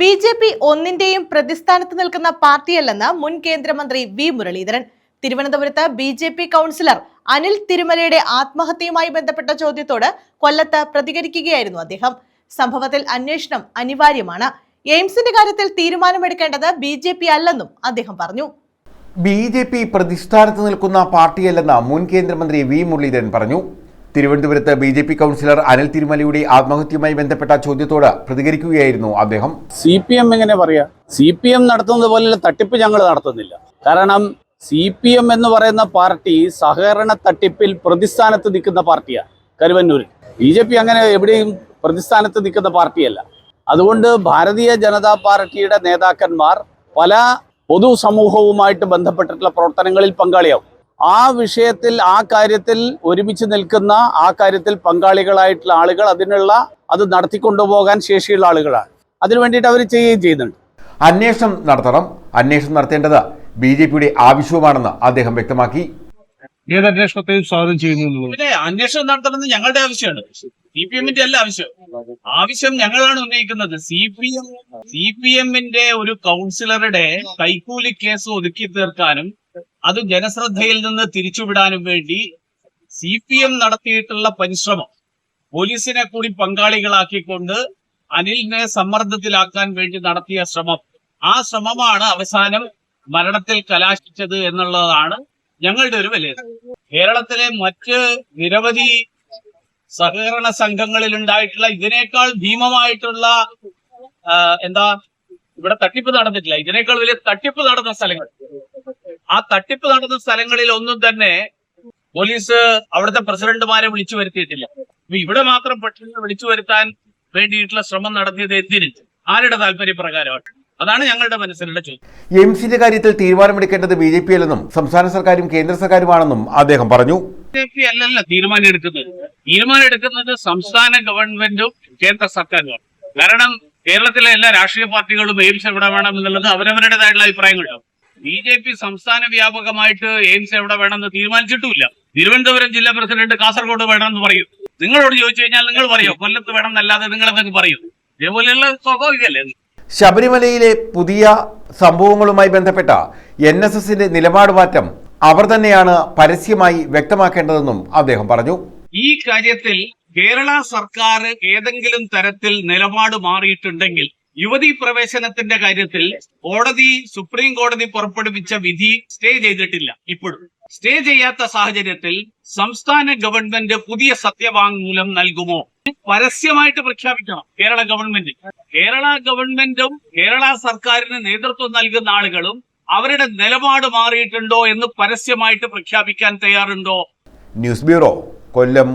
B J P ഒന്നിന്റെയും പ്രതിസ്ഥാനത്ത് നിൽക്കുന്ന പാർട്ടിയല്ലെന്ന് മുൻ കേന്ദ്രമന്ത്രി വി മുരളീധരൻ. തിരുവനന്തപുരത്ത് B J P councillor Anil തിരുമലയുടെ ആത്മഹത്യയുമായി ബന്ധപ്പെട്ട ചോദ്യത്തോട് കൊല്ലത്ത് പ്രതികരിക്കുകയായിരുന്നു അദ്ദേഹം. സംഭവത്തിൽ അന്വേഷണം അനിവാര്യമാണ്. എയിംസിന്റെ കാര്യത്തിൽ തീരുമാനമെടുക്കേണ്ടത് ബി ജെ പി അല്ലെന്നും അദ്ദേഹം പറഞ്ഞു. ബി ജെ പി പ്രതിസ്ഥാനത്ത് നിൽക്കുന്ന പാർട്ടിയല്ലെന്ന് മുൻ കേന്ദ്രമന്ത്രി വി മുരളീധരൻ പറഞ്ഞു. തിരുവനന്തപുരത്ത് B J P councillor Anil തിരുമലയുടെ ആത്മഹത്യയുമായി ബന്ധപ്പെട്ട ചോദ്യത്തോട് പ്രതികരിക്കുകയായിരുന്നു അദ്ദേഹം. സി പി എം എങ്ങനെ പറയാ? സി പി എം നടത്തുന്നത് പോലെയുള്ള തട്ടിപ്പ് ഞങ്ങൾ നടത്തുന്നില്ല. കാരണം സി പി എം എന്ന് പറയുന്ന പാർട്ടി സഹകരണ തട്ടിപ്പിൽ പ്രതിസ്ഥാനത്ത് നിൽക്കുന്ന പാർട്ടിയാണ് കരുവന്നൂരിൽ. ബി ജെ പി അങ്ങനെ എവിടെയും പ്രതിസ്ഥാനത്ത് നിൽക്കുന്ന പാർട്ടിയല്ല. അതുകൊണ്ട് ഭാരതീയ ജനതാ പാർട്ടിയുടെ നേതാക്കന്മാർ പല പൊതുസമൂഹവുമായിട്ട് ബന്ധപ്പെട്ടിട്ടുള്ള പ്രവർത്തനങ്ങളിൽ പങ്കാളിയാവും. ആ വിഷയത്തിൽ ആ കാര്യത്തിൽ ഒരുമിച്ച് നിൽക്കുന്ന ആ കാര്യത്തിൽ പങ്കാളികളായിട്ടുള്ള ആളുകൾ അതിനുള്ള അത് നടത്തിക്കൊണ്ടുപോകാൻ ശേഷിയുള്ള ആളുകളാണ്. അതിനു വേണ്ടിയിട്ട് അവർ ചെയ്യുകയും ചെയ്യുന്നുണ്ട്. അന്വേഷണം നടത്തണം. അന്വേഷണം നടത്തേണ്ടത് ബി ജെ പിയുടെ ആവശ്യവുമാണെന്ന് അദ്ദേഹം വ്യക്തമാക്കി. ഏത് അന്വേഷണത്തെയും സ്വാഗതം ചെയ്യുന്നു പിന്നെ അന്വേഷണം നടത്തണമെന്ന് ഞങ്ങളുടെ ആവശ്യമാണ്. സി പി എമ്മിന്റെ അല്ല ആവശ്യം. ആവശ്യം ഞങ്ങളാണ് ഉന്നയിക്കുന്നത്. C P M C P എമ്മിന്റെ ഒരു കൗൺസിലറുടെ കൈക്കൂലി കേസ് ഒതുക്കി തീർക്കാനും അത് ജനശ്രദ്ധയിൽ നിന്ന് തിരിച്ചുവിടാനും വേണ്ടി സി പി എം നടത്തിയിട്ടുള്ള പരിശ്രമം പോലീസിനെ കൂടി പങ്കാളികളാക്കിക്കൊണ്ട് അനിലിനെ സമ്മർദ്ദത്തിലാക്കാൻ വേണ്ടി നടത്തിയ ശ്രമം. ആ ശ്രമമാണ് അവസാനം മരണത്തിൽ കലാശിച്ചത് എന്നുള്ളതാണ് ഞങ്ങളുടെ ഒരു വിലയിരുത്തൽ കേരളത്തിലെ മറ്റ് നിരവധി സഹകരണ സംഘങ്ങളിൽ ഉണ്ടായിട്ടുള്ള ഇതിനേക്കാൾ ഭീമമായിട്ടുള്ള എന്താ ഇവിടെ തട്ടിപ്പ് നടന്നിട്ടില്ല. ഇതിനേക്കാൾ വലിയ തട്ടിപ്പ് നടന്ന സ്ഥലങ്ങൾ. ആ തട്ടിപ്പ് നടന്ന സ്ഥലങ്ങളിൽ ഒന്നും തന്നെ പോലീസ് അവിടുത്തെ പ്രസിഡന്റുമാരെ വിളിച്ചു വരുത്തിയിട്ടില്ല. ഇവിടെ മാത്രം പെട്ടെന്ന് വിളിച്ചു വരുത്താൻ വേണ്ടിയിട്ടുള്ള ശ്രമം നടത്തിയത് എന്തിന്? ആരുടെ താല്പര്യപ്രകാരമാണ്? അതാണ് ഞങ്ങളുടെ മനസ്സിലുള്ള ചോദ്യം. എയിംസിന്റെ കാര്യത്തിൽ തീരുമാനമെടുക്കേണ്ടത് ബി ജെ പി അല്ലെന്നും സംസ്ഥാന സർക്കാരും കേന്ദ്ര സർക്കാരുമാണെന്നും അദ്ദേഹം പറഞ്ഞു. ബി പി അല്ലല്ല തീരുമാനം എടുക്കുന്നത് തീരുമാനം എടുക്കുന്നത് സംസ്ഥാന ഗവൺമെന്റും കേന്ദ്ര സർക്കാരുമാണ്. കാരണം കേരളത്തിലെ എല്ലാ രാഷ്ട്രീയ പാർട്ടികളും എയിംസ് എവിടെ വേണം എന്നുള്ളത് അവരവരുടേതായിട്ടുള്ള അഭിപ്രായങ്ങളുണ്ടാവും. ബി ജെ പി സംസ്ഥാന വ്യാപകമായിട്ട് എയിംസ് എവിടെ വേണമെന്ന് തീരുമാനിച്ചിട്ടുമില്ല. തിരുവനന്തപുരം ജില്ലാ പ്രസിഡന്റ് കാസർഗോഡ് വേണമെന്ന് പറയും. നിങ്ങളോട് ചോദിച്ചു കഴിഞ്ഞാൽ നിങ്ങൾ പറയോ? കൊല്ലത്ത് വേണം എന്നല്ലാതെ നിങ്ങൾ എന്തൊക്കെ പറയും? ഇതേപോലെയുള്ള സ്വാഭാവികമല്ലേ? ശബരിമലയിലെ പുതിയ സംഭവങ്ങളുമായി ബന്ധപ്പെട്ട എൻ എസ് എസിന്റെ നിലപാട് മാറ്റം അവർ തന്നെയാണ് പരസ്യമായി വ്യക്തമാക്കേണ്ടതെന്നും അദ്ദേഹം പറഞ്ഞു. ഈ കാര്യത്തിൽ കേരള സർക്കാർ ഏതെങ്കിലും തരത്തിൽ നിലപാട് മാറിയിട്ടുണ്ടെങ്കിൽ യുവതി പ്രവേശനത്തിന്റെ കാര്യത്തിൽ കോടതി സുപ്രീം കോടതി പുറപ്പെടുവിച്ച വിധി സ്റ്റേ ചെയ്തിട്ടില്ല ഇപ്പോഴും. സ്റ്റേ ചെയ്യാത്ത സാഹചര്യത്തിൽ സംസ്ഥാന ഗവൺമെന്റ് പുതിയ സത്യവാങ്മൂലം നൽകുമോ? പരസ്യമായിട്ട് പ്രഖ്യാപിക്കണം കേരള ഗവൺമെന്റ് കേരള ഗവൺമെന്റും കേരള സർക്കാരിന് നേതൃത്വം നൽകുന്ന ആളുകളും അവരുടെ നിലപാട് മാറിയിട്ടുണ്ടോ എന്ന് പരസ്യമായിട്ട് പ്രഖ്യാപിക്കാൻ തയ്യാറുണ്ടോ? News bureau Kollam.